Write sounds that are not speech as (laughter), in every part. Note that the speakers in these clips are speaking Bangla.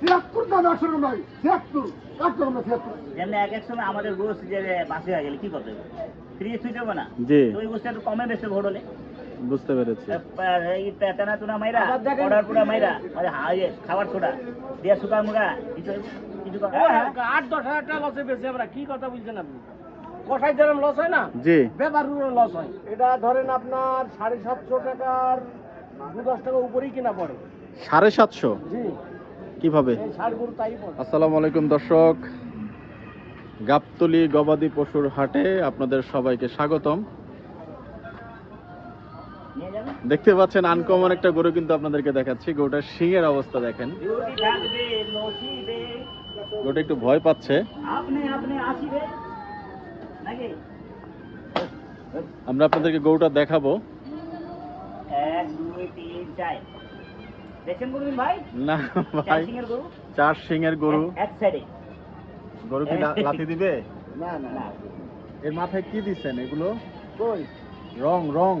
ছিয়াত্তর দাম একশো রকম নাই ছিয়াত্তর একশো রকম ছিয়াত্তর। যেমনি এক এক সময় আমাদের গোস যে বাসে হয়ে গেলে কি করতে হবে? ফ্রি সুইচ হবে না? জি। ওই গোসটা একটু কমে বেশি ভোট হলে। বুঝতে পেরেছি। এই টানা টুনা মাইরা অর্ডার পুরা মাইরা মানে হাই খাবার ছোড়া দিয়ে শুকা মুগা কিছু কিছু হ্যাঁ, আট দশ হাজার টাকা লসে বেশি আমরা কি কথা বলছেন আপনি? কষাই যেরকম লস হয় না? জি। ব্যাপারগুলো লস হয়। এটা ধরেন আপনার সাড়ে সাতশো টাকার দশ টাকা উপরেই কিনা পড়ে। সাড়ে সাতশো? জি। কীভাবে? আসসালামু আলাইকুম দর্শক। গাবতলি গবাদি পশুর হাটে আপনাদের সবাইকে স্বাগতম। দেখতে পাচ্ছেন আনকমন একটা গরু কিন্তু আপনাদেরকে দেখাচ্ছি। গরুটার শিংয়ের অবস্থা দেখেন। গরুটা একটু ভয় পাচ্ছে। আমরা আপনাদেরকে গরুটা দেখাবো। এক দুই তিন চার। দেখছেন কোনদিন ভাই? না ভাই চার শিংয়ের গরু। এক- এক সাইডে গরু কি লাথি দিবে? না না না। এর মাথায় কি দিচ্ছেন এগুলো? কই? রং রং।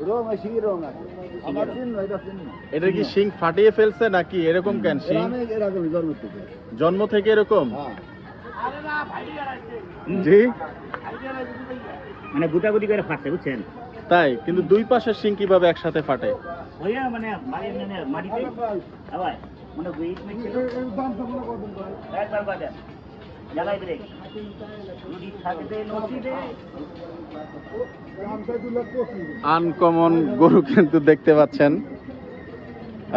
রং আছে কি রং আছে। আমার চিহ্ন এটা চিহ্ন। এটা কি শিং ফাটিয়ে ফেলছে নাকি এরকম কেন শিং? এরকম জন্ম থেকে। জন্ম থেকে এরকম? হ্যাঁ। জি? মানে গুটাগুটি করে ফাটে বুঝছেন? তাই কিন্তু দুই পাশের শিং কীভাবে একসাথে ফাটে? হইয়া মানে মানে মাটিতে? আবার মানে ওয়েট ছিল। দাম তো মনে করবেন একবার জ্বালাই ব্রেক রুটি থাকবে আনকমন গরু কিন্তু দেখতে পাচ্ছেন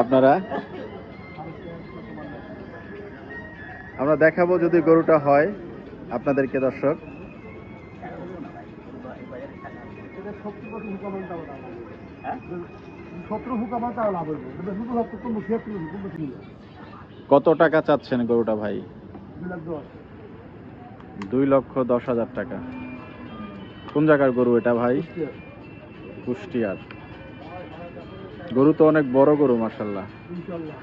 আপনারা। আমরা দেখাবো যদি গরুটা হয় আপনাদেরকে দর্শক। হ্যাঁ? সতেরো হুকামান তাও লাভ হবে শুধু লাভ তো কোনো ছিয়াত্তর কোনো ছিল কত টাকা চাচ্ছেন গরুটা ভাই? দু লাখ দশ। দুই লক্ষ দশ হাজার টাকা। কোন জায়গার গরু এটা ভাই? কুষ্টিয়ার। গরু তো অনেক বড় গরু মাসাল্লাহ ইনশাল্লাহ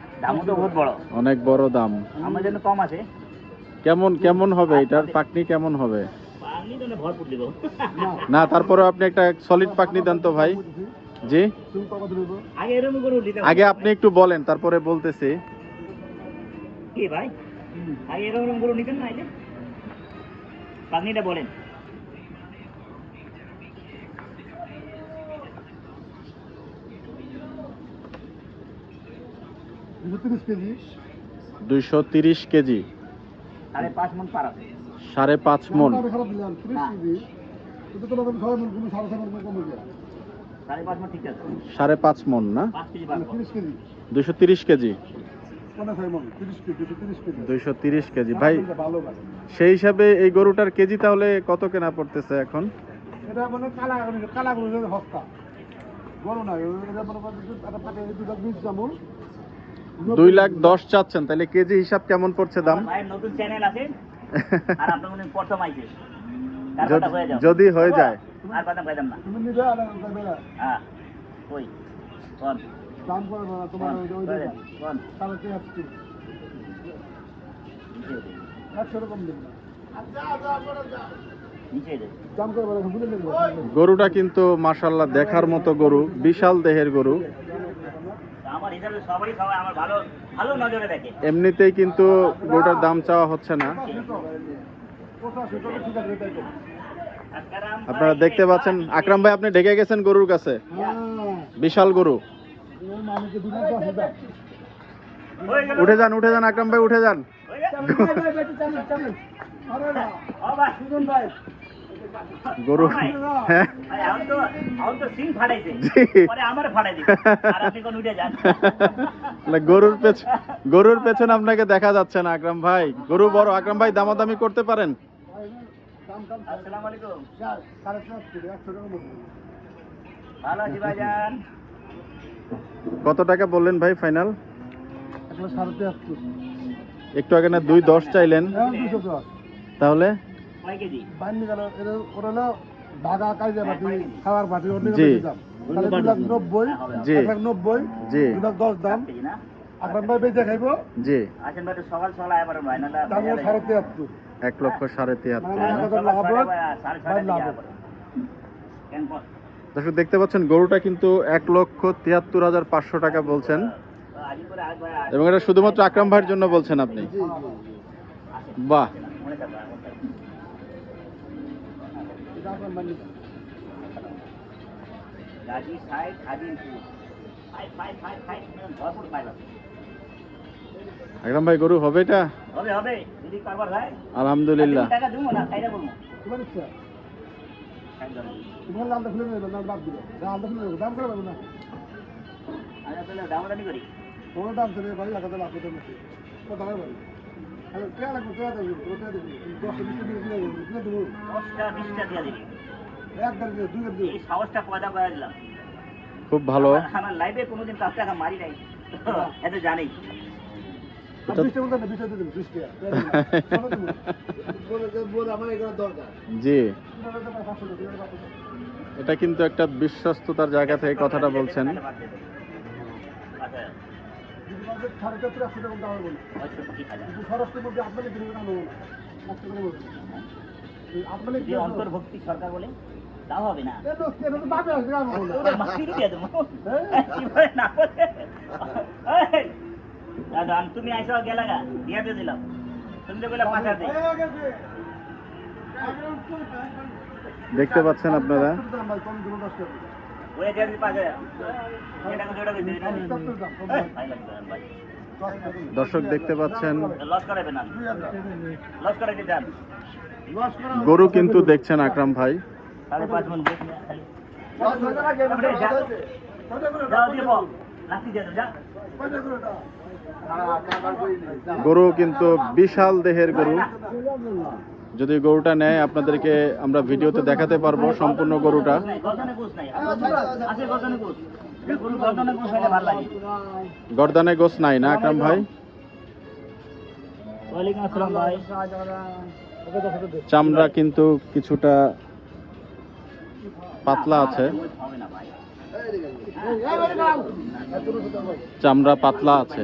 তো বহুত বড়। অনেক বড় দাম। আমার জন্য কম আছে। কেমন কেমন হবে? এটার পাকনি কেমন হবে? না না তারপরে আপনি একটা সলিড পাকনি দেন তো ভাই। জি? আগে আপনি একটু বলেন তারপরে বলতেছি। কি ভাই? আগে এরকম গরু নিতেন না এই পাগনিটা বলেন। তিরিশ কেজি। দুইশো তিরিশ কেজি। সাড়ে পাঁচ মন সাড়ে পাঁচ মন, না। দুশো তিরিশ কেজি। দুইশো তিরিশ কেজি। ভাই, সেই হিসাবে এই গরুটার কেজি তাহলে কত কেনা পড়তেছে এখন? দুই লাখ দশ চাচ্ছেন, তাহলে কেজি হিসাব কেমন পড়ছে দাম? নতুন চ্যানেল আছে। যদি- হয়ে হয়ে যায়। আর না। তুমি নিবে আর দেবে না হ্যাঁ ওই কোন দাম করে না তোমার ওই ওই কোন করে বলে গরুটা কিন্তু মাসাল্লাহ দেখার মতো গরু বিশাল দেহের গরু। আমার হিসাবে সবারই সবাই আমার ভালো ভালো নজরে দেখে। এমনিতেই কিন্তু গরুটার দাম চাওয়া হচ্ছে না। আপনারা দেখতে পাচ্ছেন, আকরাম ভাই, আপনি ঢেকে গেছেন গরুর কাছে। বিশাল গরু। উঠে যান উঠে যান, আকরাম ভাই, উঠে যান। হয়ে। গরুর গরুর পেছনে আপনাকে দেখা যাচ্ছে না, আকরাম ভাই। গরু বড়, আকরাম ভাই, দামাদামি করতে পারেন? আসসালামু আলাইকুম। ভালো আছি ভাইজান। কত টাকা বললেন ভাই ফাইনাল? একটু আগে না দুই দশ চাইলেন। হ্যাঁ তাহলে? অন্য জি। দাম। আকরাম ভাই বেঁচে খাইবো। জি। আসেন ভাই সকাল সকাল আয় পারেন ভাই না এক লক্ষ সাড়ে তিয়াত্তর মানে দেখতে পাচ্ছেন গরুটা কিন্তু এক লক্ষ তিয়াত্তর হাজার পাঁচশো টাকা বলছেন। এবং এটা শুধুমাত্র আকরাম ভাইয়ের জন্য বলছেন আপনি? বাহ। Side five five five five ভরপুর আছে। আকরাম ভাই গরু হবে এটা? হবে হবে। যদি কারবার হয় আলহামদুলিল্লাহ। টাকা দেবো না খাইটা বলব তোমার ইচ্ছা একদম তোমার দামটা খুলে নেবে দাম বাদ দিবে দামটা খুলে নেবে দাম করে পাবে না তাহলে করি তোমার দাম লাভ করতে নাকি কত টাকা বাড়ি আরে কে লাগবে কে দেবে। দেবে কিনে দেবো কিনে দেবো দিয়ে দিবি। দুই এই সাহসটা পয়দা করে দিলাম। খুব ভালো। আমার- লাইফে কোনোদিন কাছ টাকা মারি নাই। এত জানি জি। এটা কিন্তু একটা বিশ্বস্ততার জায়গা থেকে কথাটা বলছেন আচ্ছা অন্তর্ভুক্তি সরকার বলে তাও হবে না দাদা তুমি আইসা গেলা গা দিলাম। তুমি তো বলে পাঁচ দেখতে পাচ্ছেন আপনারা? ওই দিই পাঁচ এটা দিই ভাই দর্শক দেখতে পাচ্ছেন। গরু কিন্তু দেখছেন আকরাম ভাই। সাড়ে গরু কিন্তু বিশাল দেহের গরু। যদি গরুটা নেয়, আপনাদেরকে আমরা ভিডিওতে দেখাতে পারব সম্পূর্ণ গরুটা। গরদানে গোস নাই না, আকরাম ভাই? চামড়া কিন্তু কিছুটা পাতলা আছে। চামড়া পাতলা আছে।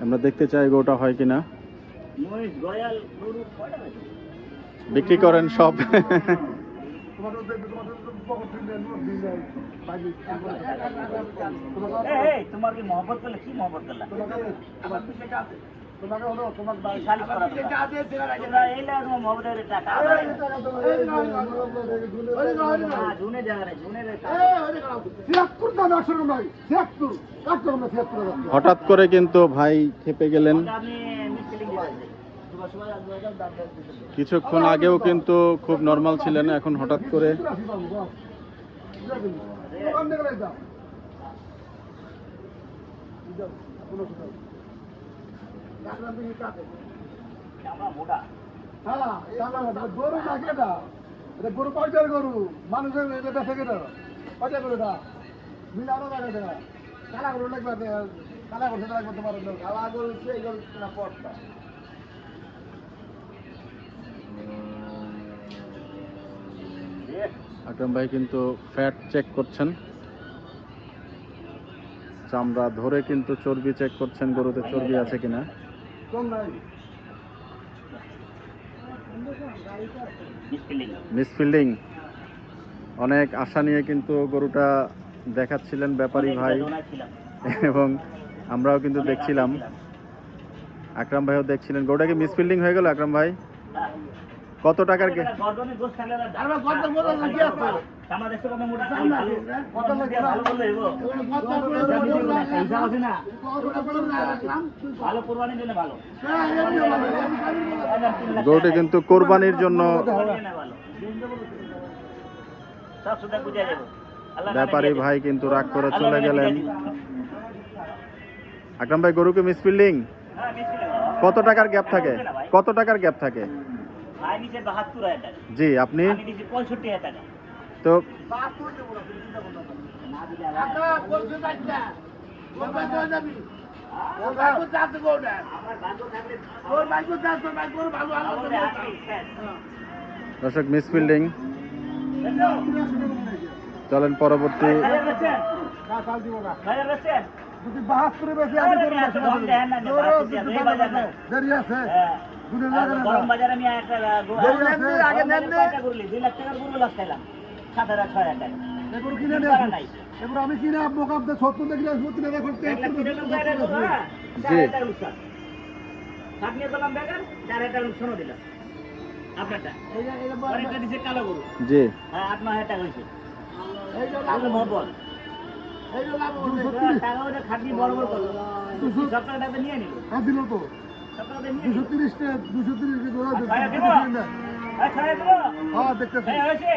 আমরা দেখতে চাই গোটা হয় কিনা। বিক্রি করেন সব। তোমার কি মহব্বত করলে? কি মহব্বত করলা? তোমাকে হলো তোমার কি সালিশ করা তোমরা? মহব্বতের টাকা জুনে জায়গা নাই, জুনের ছিয়াত্তর দাম একশো রকম ভাই ছিয়াত্তর। একশো রকম ছিয়াত্তর হঠাৎ করে কিন্তু ভাই খেপে গেলেন। কিছুক্ষণ আগেও কিন্তু খুব নর্মাল ছিলেন এখন হঠাৎ করে গরু না এটা গরু গরু মানুষের এটা মিল আরও কালা গরু লাগবে কালা গরু লাগবে তোমার কালা গরু সেই গরু আকরাম ভাই কিন্তু ফ্যাট চেক করছেন। চামড়া ধরে কিন্তু চর্বি চেক করছেন, গরুতে চর্বি আছে কিনা? মিসফিল্ডিং অনেক আশা নিয়ে কিন্তু গরুটা দেখাচ্ছিলেন ব্যাপারী ভাই। এবং আমরাও কিন্তু দেখছিলাম। আকরাম ভাইও দেখছিলেন। গরুটা কি মিসফিল্ডিং হয়ে গেল আকরাম ভাই? কত টাকার আমার দেখতে কত মোটা? দাম না, কত ভালো বললে হইবো। হিসাব আছে না? ভালো কোরবানির জন্য ভালো। গরুটা কিন্তু কোরবানির জন্য সব সুদা বুঝে যাব ব্যাপারী ভাই কিন্তু রাগ করে চলে গেলেন। আকরাম ভাই গরুকে মিসফিল্ডিং হ্যাঁ, কত টাকার গ্যাপ থাকে? কত টাকার গ্যাপ থাকে? জি আপনি? পঁয়ষট্টি হাজার টাকা। তো। দর্শক মিসফিল্ডিং চলেন পরবর্তী হ্যাঁ। গরম বাজারে আমি একটা? দুই লাখ টাকার গরু। এগুলো কিনে নিয়ে এগুলো আমি কিনে সত্তর। হাজার। জি। আট হাজার টাকা হয়েছে। দুশো তিরিশ। দুশো-। তিরিশ হ্যাঁ এই হয়েছে?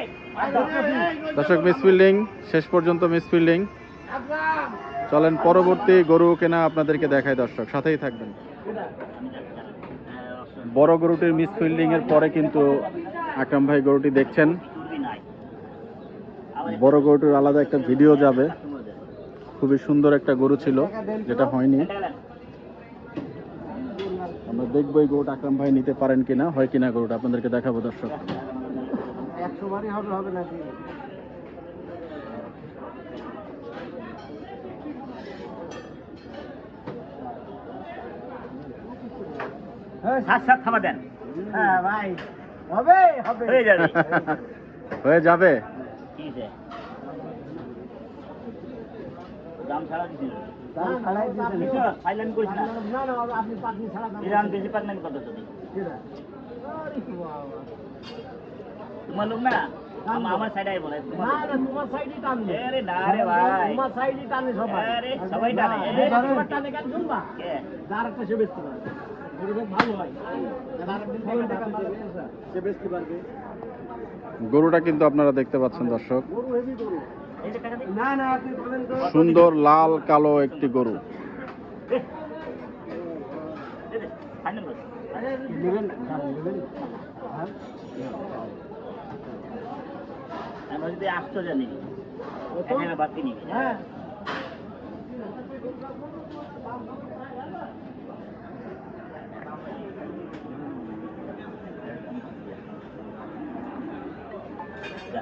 দর্শক মিস ফিল্ডিং শেষ পর্যন্ত মিস ফিল্ডিং চলেন পরবর্তী গরু কেনা আপনাদেরকে দেখায় দর্শক। সাথেই থাকবেন। বড় গরুটির মিস ফিল্ডিং এর পরে কিন্তু আকরাম ভাই গরুটি দেখছেন। বড় গরুটির আলাদা একটা ভিডিও যাবে। খুবই সুন্দর একটা গরু ছিল যেটা হয়নি। দেখব এই গরুটা আকরাম ভাই নিতে পারেন কিনা হয় কিনা গরুটা? আপনাদেরকে দেখাবো দর্শক। হ্যাঁ ভাই। হবে হবে। হয়ে যাবে (laughs) হয়ে যাবে কি হয়েছে? দাম ছাড়া দিছিল দাম ছাড়াই দিয়েছেন। দিছো? ফাইলাম করিস না না না আপনি পাখি ছাড়া দাম ইরান বেশি পাক নামি কত যদি তোমার লোক না? আমার সাইডে বলে তোমার না লোক। না তোমার সাইডই টানবে আরে না রে ভাই। তোমার সাইডই টানে সবাই। আরে সবাই টানে। না, টানে কেন শুনবা? কে? যার একটা সে বেচতে পারবে। ভালো হয়। যার আরেকদিন থেকে টাকা পাবে, সে বেচতে পারবে। গরুটা কিন্তু আপনারা দেখতে পাচ্ছেন দর্শক। গরু হেভি গরু। সুন্দর লাল কালো একটি গরু। হ্যাঁ, আমরা যদি এখানে বাকি নিবি হ্যাঁ। যা।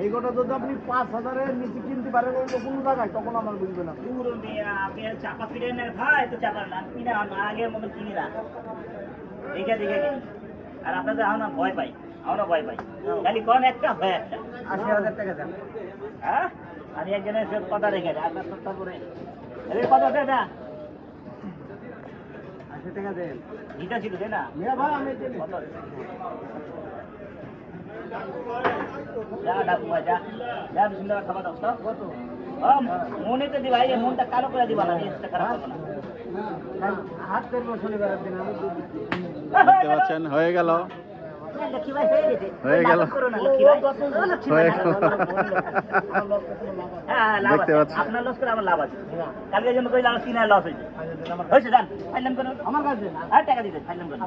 এই গোটা যদি আপনি পাঁচ হাজারের নিচে কিনতে পারেন অন্য কোনো জায়গায় তখন আমার বুঝবে না পুরো মেয়া আপনি আর চাপা ফিরে না ভাই তো চাপা না কিনে আগের মতো কিনি না দেখে দেখে কিনি। আর আপনাদের আমরা ভয় পাই আমরা ভয় পাই। খালি কোন একটা ভয় একটা। আশি হাজার টাকা দেন। হ্যাঁ? আমি একজনের সে কথা রেখে দেয় আপনার সত্তা করে এই কথা দে না আশি টাকা দেন। গীতা ছিল দে না? ভাই আমি মনে তো দিবা এই মনটা কালো করে দিবা না জিনিসটা খারাপ না হাত করব শনিবার দিন আমি দেখতে পাচ্ছেন হয়ে গেল হয়ে গেছে গেল। লাভ করো না হয়ে গেল। হ্যাঁ লাভ দেখতে। পাচ্ছি। আপনার লস করে আমার লাভ আছে কালকে জন্য কইলে আমার তিন হাজার লস হয়েছে হয়েছে জান ফাইলাম করুন আমার কাছে আর টাকা দিতে ফাইলাম করুন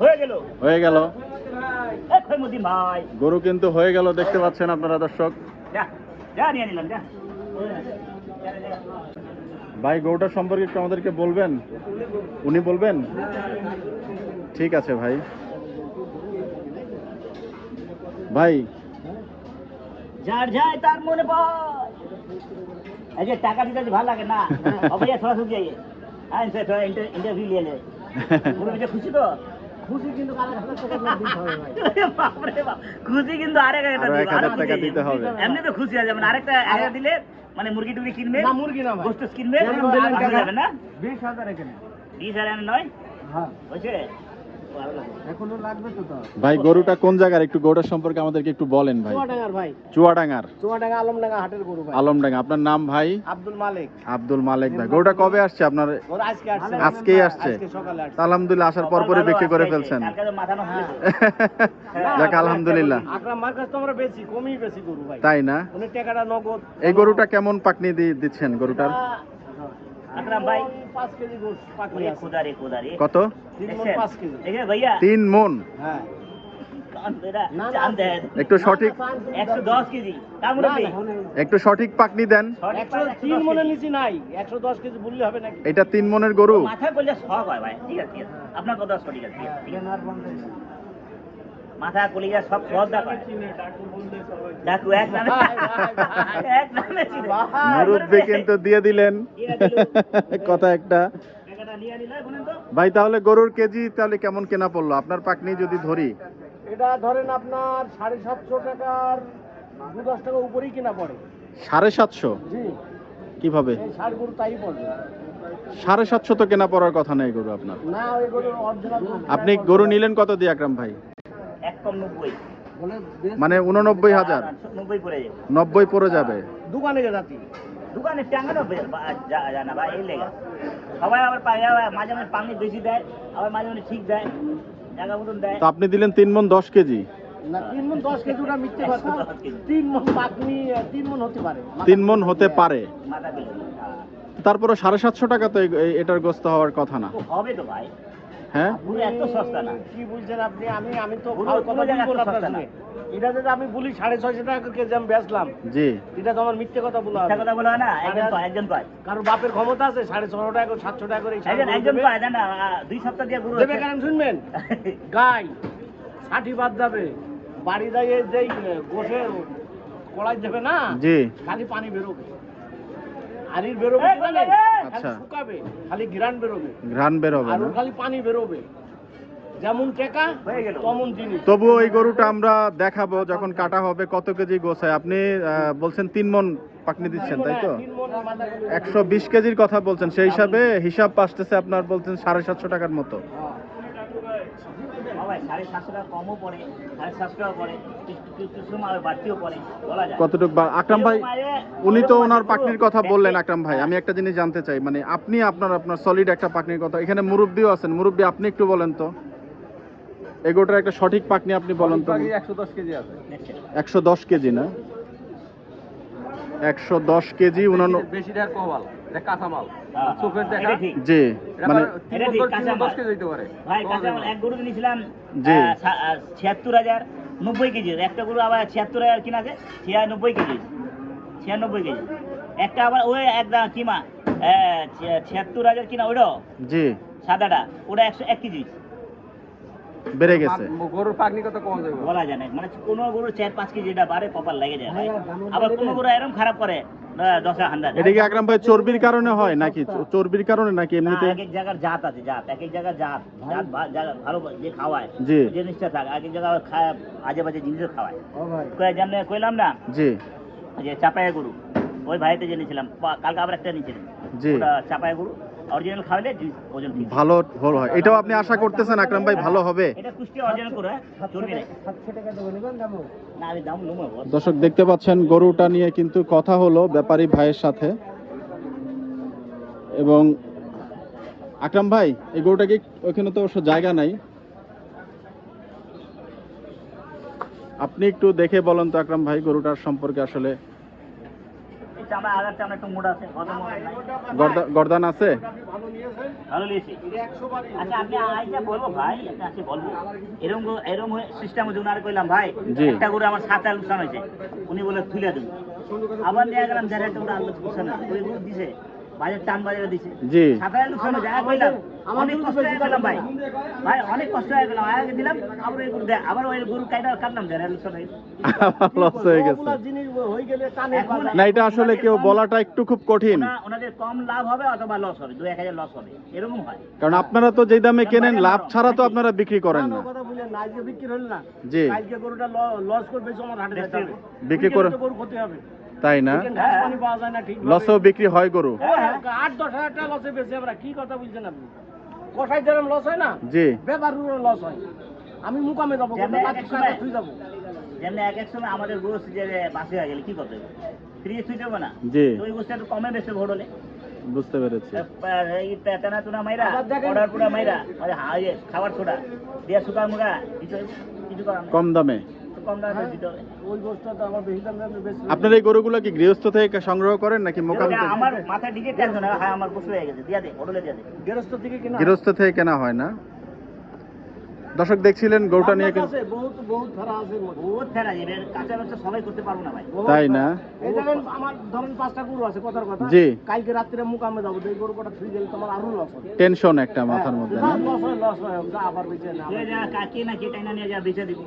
হয়ে গেল। হয়ে গরু কিন্তু হয়ে গেল দেখতে পাচ্ছেন আপনারা দর্শক। ভাই গরুটার সম্পর্কে একটু আমাদেরকে বলবেন? উনি বলবেন? ঠিক আছে ভাই। ভাই। যার যায় তার মনে পায় এই যে টাকা দিতে ভালো লাগে না থোড়া সুখ হ্যাঁ থোড়া ইন্টারভিউ খুশি তো? খুশি কিন্তু খুশি আরেক হাজার টাকা দিতে হবে। এমনি তো খুশি আছে মানে আরেকটা আরেকটা দিলে মানে মুরগি টুরগি কিনবে না মুরগি না গোস্ত কিনবে। যাবে না? বিশ হাজার এখানে। বিশ হাজার নয়? হ্যাঁ। হয়েছে ভাই গরুটা কোন জায়গার? একটু গরুটার সম্পর্কে আমাদেরকে একটু বলেন ভাই। চুয়াডাঙ্গার ভাই। চুয়াডাঙ্গার। চুয়াডাঙ্গা আলমডাঙ্গা হাটের গরু ভাই। আলমডাঙ্গা আপনার নাম ভাই? আব্দুল মালিক। আব্দুল মালিক ভাই। গরুটা কবে আসছে আপনার? আজকে আসছে। আজকেই আসছে। আলহামদুলিল্লাহ আসার পর পরে বিক্রি করে ফেলছেন। (laughs) যাক আলহামদুলিল্লাহ। তাই না? এই গরুটা কেমন পাকনি দিচ্ছেন গরুটার? আকরাম ভাই। কেজি পাকড়ি কত? কেজি। হ্যাঁ। দেখেন ভাইয়া। মন হ্যাঁ। একটু সঠিক একশো দশ কেজি। একটু সঠিক পাকনি দেন। একশো তিন মনের নিচে নাই। একশো দশ কেজি বললে হবে নাকি? এটা তিন মনের গরু। মাথা করলে শখ হয় ভাই। ঠিক আছে আপনার কথা সঠিক আছে। আছে। মাথা কলিজা সব সব ডাকু এক নামে এক নামে মুরব্বী কিন্তু দিয়ে দিলেন। কথা একটা। টাকাটা নিয়ে নিলে বলেন তো। ভাই তাহলে গরুর কেজি তাহলে কেমন কেনা পড়ল? আপনার পাকনি যদি ধরি। এটা ধরেন আপনার সাড়ে সাতশো টাকার দু দশ টাকা উপরেই কিনা পড়ে। সাড়ে সাতশো? কীভাবে? সাড়ে সাতশো তো কেনা পড়ার কথা নেই গরু আপনার। না ওই গরুর অরিজিনাল আপনি গরু নিলেন কত দিয়ে আকরাম ভাই? নব্বই। মানে উননব্বই হাজার। নব্বই পড়ে যাবে। নব্বই পড়ে যাবে। দোকানে গেছি দোকানে টাঙানো বে- বা- যা- জানা ভাই এই লেগে। সবাই আবার মাঝে মাঝে পানি বেশি দেয় আবার মাঝে মাঝে ঠিক দেয় জায়গা মতন দেয়। তো আপনি দিলেন তিন মন দশ কেজি। তিন মন দশ কেজি ওটা মিথ্যে কথা। একশো দশ কেজি। তিন মন পাকনি তিন মন হতে পারে। তিন মন হতে পারে। তারপরে সাড়ে সাতশো টাকা তো এটার গ্রস্ত হওয়ার কথা না। হবে তো ভাই। হ্যাঁ? পুরো এত সস্তা না। কি বলছেন আপনি? আমি আমি তো পুরো- কথা বলব আপনার সঙ্গে। এটা যদি আমি বলি সাড়ে ছয়শো টাকা কেজি আমি বেচলাম জি। এটা তো আমার মিথ্যে কথা বলা একটা কথা বলা না একজন কয় একজন কয়। কারণ বাপের ক্ষমতা আছে সাড়ে ছশো টাকা করে সাতশো টাকা করে একজন একজন দেবে। না দুই সপ্তাহ দিয়ে গুরু দেবে কেন শুনবেন? (laughs) গাই ষাটি বাদ যাবে। বাড়ি দাঁড়িয়ে যেই গোসে কড়াই দেবে না জি। খালি পানি বেরোবে। আরির বেরোবে খালি আচ্ছা। শুকাবে খালি ঘ্রাণ বেরোবে। ঘ্রাণ বেরোবে আর খালি পানি বেরোবে। যেমন টেকা হয়ে গেল। তেমন জিনিস। তবুও এই গরুটা আমরা দেখাবো যখন কাটা হবে কত কেজি গোছায় আপনি আহ, বলছেন তিন মন পাকনি দিচ্ছেন তাই তো? একশো বিশ কেজির কথা বলছেন। সেই হিসাবে হিসাব পাসতেছে আপনার বলছেন সাড়ে সাতশো টাকার মতো। ভাই সাড়ে সাতশো টাকা কমও পড়ে সাড়ে সাতশো টাকা পড়ে কিছু কিছু- কিছু সময় আবার বাড়তিও পড়ে বলা যায়। কতটুকু আকরাম ভাই উনি তো ওনার পাকনির কথা বললেন আকরাম ভাই। আমি একটা জিনিস জানতে চাই মানে আপনি আপনার আপনার সলিড একটা পাকনির কথা। এখানে মুরব্বিও আছেন। মুরব্বি আপনি একটু বলেন তো। এগোটার একটা সঠিক পাকনি আপনি বলেন তো। একশো দশ কেজি আছে। একশো দশ কেজি না? একশো দশ কেজি উনান্ন বেশি টাকার কমাল এটা কাঁচামাল হ্যাঁ, চোখের দেখা। জি মানে এটা ঠিক, কাঁচামাল। দশ পারে। ভাই কাঁচা এক গরু নিয়েছিলাম জি। কেজি। একটা গরু আবার ছিয়াত্তর হাজার কিনা আছে ছিয়ানব্বই কেজি। ছিয়ানব্বই কেজি। একটা আবার ওই একদম কিমা ছিয়াত্তর হাজার কিনা ওইটাও জি। সাদাটা ওটা একশো এক কেজি। বেড়ে গেছে। গরুর পাকনি কত কম যাবে? বলা যায় না। মানে কোনো গরু চার পাঁচ কেজি এটা বাড়ে কপাল লেগে যায় আবার কোনো গরু এরকম খারাপ করে এটা কি আকরাম ভাই চর্বির কারণে হয় নাকি? চ- চর্বির কারণে নাকি এমনিতে এক এক জায়গার জাত আছে জাত এক এক জায়গার জাত। জাত ভালো যে খাওয়ায় জি। জিনিসটা থাকে এক এক জায়গা খায় আজে বাজে জিনিসও খাওয়ায়। ও ভাই। কয়ে জানলে কইলাম না জি। যে চাপায়া গরু ওই ভাইতে জেনেছিলাম কালকে আবার একটা নিয়েছিলাম জি। চাপায়া গরু অরিজিনাল খাওয়ালে ওজন ভালো হল হয়। এটাও আপনি আশা করতেছেন আকরাম ভাই ভালো হবে? এটা কুষ্টি অরিজিনাল করে চর্বি নেই। সাতশো টাকা দেবো নেবেন দামো না আমি দাম নেব দর্শক দেখতে পাচ্ছেন গরুটা নিয়ে কিন্তু কথা হলো ব্যাপারী ভাইয়ের সাথে। এবং আকরাম ভাই এই গরুটা কি ওখানে তো অবশ্য জায়গা নাই। আপনি একটু দেখে বলেন তো আকরাম ভাই গরুটার সম্পর্কে আসলে চামড়া আগার চামড়া একটু মোটা আছে গর্দান ভালো বাড়ি আচ্ছা আপনি আইটা বলব ভাই আপনি বলব। এরকম এরকম সিস্টেম হচ্ছে উনারে কইলাম ভাই একটা গরু আমার সাত আলু হয়েছে। উনি বলে তুলে দেবো আবার নিয়ে গেলাম যারা একটা আলু দিছে। বাজার টান বাজারে দিছে। জি। শোনো যা কইলাম। অনেক কষ্ট হয়ে গেলাম ভাই। ভাই অনেক কষ্ট হয়ে গেলাম। আগে দিলাম আবার ওই গরু আবার ওই গরু কাইটা কাটলাম যারা লস হয়ে গেছে। জিনিস হয়ে গেলে টানে না এটা আসলে কেউ বলাটা একটু খুব কঠিন। ওনাদের কম লাভ হবে অথবা লস হবে দু এক হাজার লস হবে। এরকম হয়। কারণ আপনারা তো যেই দামে কেনেন লাভ ছাড়া তো আপনারা বিক্রি করেন না, কথা বললেন না আজকে বিক্রি হল না। জি। আজকে গরুটা লস করবে আমার হাটে বিক্রি করে- গরু ক্ষতি হবে। তাই না? যায় না লসও বিক্রি হয় গরু। আট দশ হাজার টাকা লসে বেশি আমরা কি কথা বলছেন আপনি? কষাই যেরকম লস হয় না? জি। লস হয়। আমি মুকামে যাব তুই যাব? যেমন এক এক সময় আমাদের গোস যে বাসে হয়ে গেলে কি করতে হবে? ফ্রি তুই দেবো না? জি। ওই গোসটা একটু কমে বেশি বুঝতে পেরেছি। এই মাইরা আবার অর্ডার পুরা মাইরা মানে খাবার ছোটা দিয়ে শুকা মুগা কিছু কিছু করার কম দামে। কম দামে দিতে হবে। ওই গোষ্ঠটা তো আমার বেশি দামে বেশি আপনার এই গরুগুলো কি গৃহস্থ থেকে সংগ্রহ করেন নাকি মোকাম এটা আমার দিকে টেনশন হ্যাঁ আমার হয়ে গেছে দিয়া দে হোটেলে দিয়া দে। গেরস্ত থেকে কিনা গৃহস্থ থেকে কেনা হয় না? দর্শক দেখছিলেন গরুটা নিয়ে কিন্তু বহুত বহুত ধারা আছে বহুত। ফেরা যাবে কাঁচা সবাই করতে পারব না ভাই। তাই না? এই দেখেন আমার ধরেন পাঁচটা গরু আছে কথার কথা। জি। কালকে রাত্রে মুকামে যাব এই গরু কটা থুই গেলে তোমার আরও লস হবে। টেনশন একটা মাথার মধ্যে না? লস হয় লস হয় যা আবার বেঁচে না যে যা কাকে না কে টাইনা নিয়ে যা বেঁচে দিব।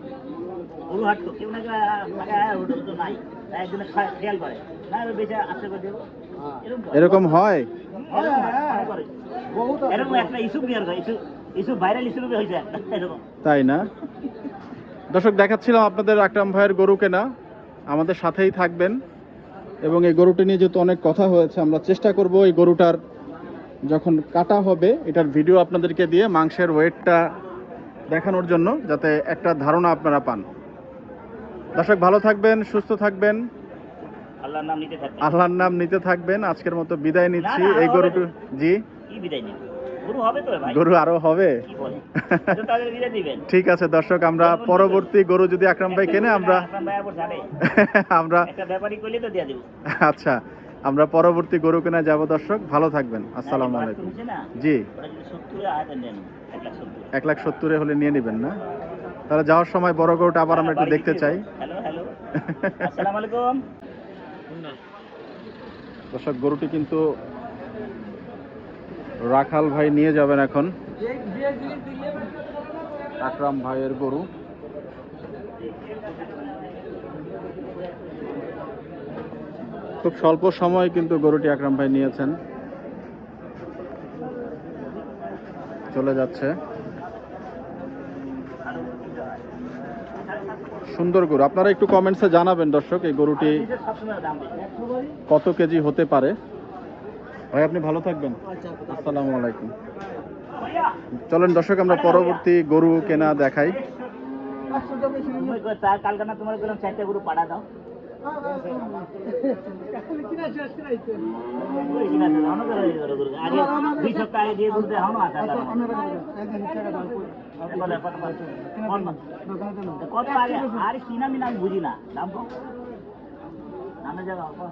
গরু হাট তো কেউ না কেউ তো নাই। একজনে খেয়াল করে। না বেঁচে আস্তে করে দেবো। এরকম হয় এরকম হয়, করে। বহুত আছে। এরকম একটা ইস্যু নিয়ে ইস্যু ইস্যু ভাইরাল ইস্যু হয়েছে। এরকম। তাই না? দর্শক দেখাচ্ছিলাম আপনাদের আকরাম ভাইয়ের গরু কেনা। আমাদের সাথেই থাকবেন। এবং এই গরুটি নিয়ে যেহেতু অনেক কথা হয়েছে আমরা চেষ্টা করব এই গরুটার যখন কাটা হবে এটার ভিডিও আপনাদেরকে দিয়ে মাংসের ওয়েটটা দেখানোর জন্য যাতে একটা ধারণা আপনারা পান। দর্শক ভালো থাকবেন সুস্থ থাকবেন। আল্লাহর নাম নিতে থাকবেন। আজকের মতো বিদায় নিচ্ছি। এই গরুটি জি? গরু আরও হবে? ঠিক আছে দর্শক আমরা পরবর্তী গরু যদি আকরাম ভাই কেনে আমরা (laughs) আমরা আচ্ছা আমরা পরবর্তী গরু কেনা যাব দর্শক। ভালো থাকবেন। আসসালামু আলাইকুম। জি। এক লাখ সত্তরে হলে নিয়ে নেবেন না? তাহলে যাওয়ার সময় বড় গরুটা আবার আমরা একটু দেখতে চাই। হ্যালো হ্যালো আসসালামু আলাইকুম দর্শক গরুটি কিন্তু রাখাল ভাই নিয়ে যাবেন এখন। আকরাম ভাইয়ের গরু। খুব স্বল্প সময় কিন্তু গরুটি আকরাম ভাই নিয়েছেন। চলে যাচ্ছে। সুন্দর গরু। আপনারা একটু কমেন্টসে জানাবেন দর্শক, এই গরুটি কত কেজি হতে পারে? ভাই, আপনি ভালো থাকবেন। আসসালামু আলাইকুম। চলেন দর্শক, আমরা পরবর্তী গরু কেনা দেখাই। তোমার গরু দাও। কত আগে আরে কিনা মিনা আমি বুঝি না দাম কম নামে জায়গা অল্প না